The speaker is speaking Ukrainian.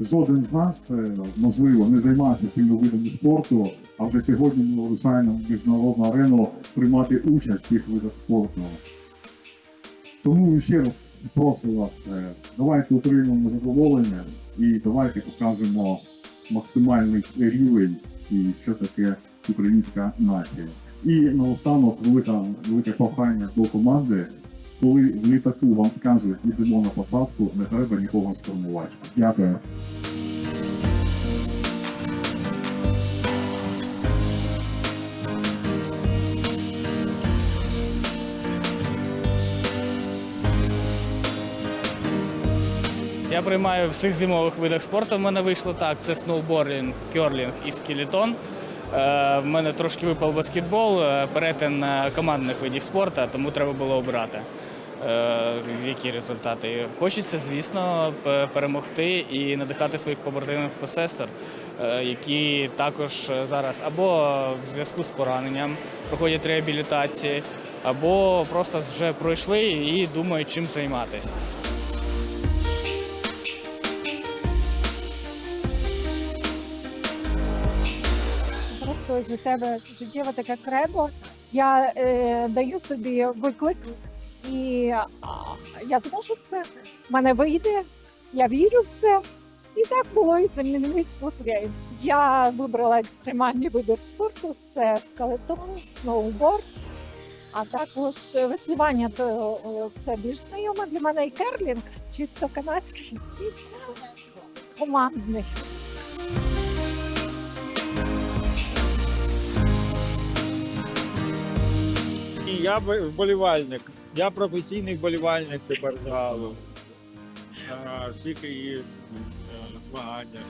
жоден з нас, е, можливо, не займався цими видами спорту, а вже сьогодні ми вирушаємо в міжнародну арену приймати участь в цих видах спорту. Тому ще раз прошу вас, е, давайте отримаємо задоволення і давайте покажемо максимальний рівень і що таке українська нація. І наостанок велика, велике прохання до команди. Коли літаку вам скажуть, йдемо на посадку, не треба нікого штурмувати. Дякую. Я приймаю всіх зимових видах спорту. В мене вийшло так: це сноубординг, керлінг і скелетон. Е, В мене трошки випав баскетбол, е, перетин командних видів спорту, тому треба було обрати. е, Які результати? Хочеться, звісно, перемогти і надихати своїх побратимів по сестер, які також зараз або в зв'язку з пораненням проходять реабілітації, або просто вже пройшли і думають, чим займатися. Просто життєве, життєве таке кредо. Я е, даю собі виклик, і я зможу це. В мене вийде, я вірю в це. І так було і замінить Games. Я вибрала екстремальні види спорту: це скелетон, сноуборд, а також веслування. То це більш знайоме для мене і керлінг, чисто канадський і командний. Я вболівальник. Я професійний вболівальник тепер загалом. Всіх її е, змагання.